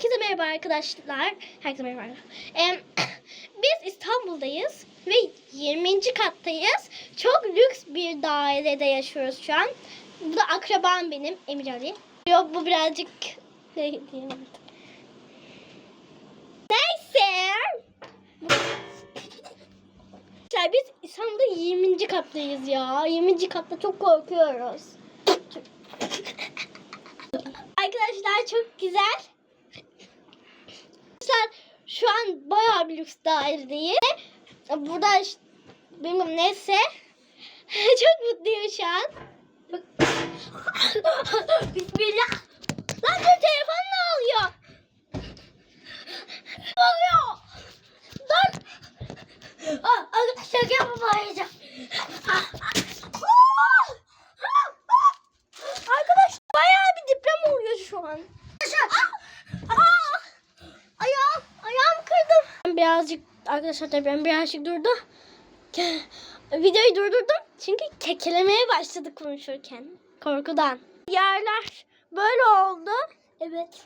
Herkese merhaba arkadaşlar. Herkese merhaba. Em, biz İstanbul'dayız ve 20. kattayız. Çok lüks bir dairede yaşıyoruz şu an. Bu da akrabam benim Emir Ali. Yok bu birazcık ne diyelim. Neyse. Arkadaşlar biz İstanbul'da 20. kattayız ya. 20. katta çok korkuyoruz. Arkadaşlar çok güzel. Arkadaşlar şu an bayağı bir lüks dairedeyiz. Burada işte, bilmem neyse. çok mutluyum şu an. Bismillah. Lan dur telefon ne oluyor? Ne oluyor? Dur. Ah, Arkadaşlar yapamayacağım. Arkadaşlar bayağı bir deprem oluyor şu an. Aa! Birazcık arkadaşlar deprem birazcık durdu. Videoyu durdurdum çünkü kekelemeye başladık konuşurken. Korkudan. Yerler böyle oldu. Evet.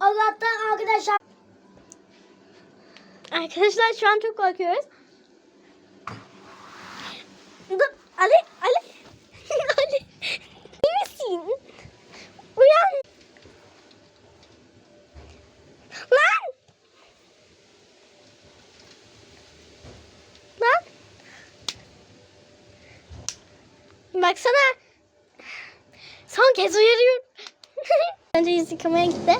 Allah'tan arkadaşlar. Arkadaşlar şu an çok korkuyoruz. Dur, Ali, Ali. Ali. İyi misin? Uyan. Lan! Lan! Baksana. Son kez uyarıyorum. Önce yüz yıkamaya gitti.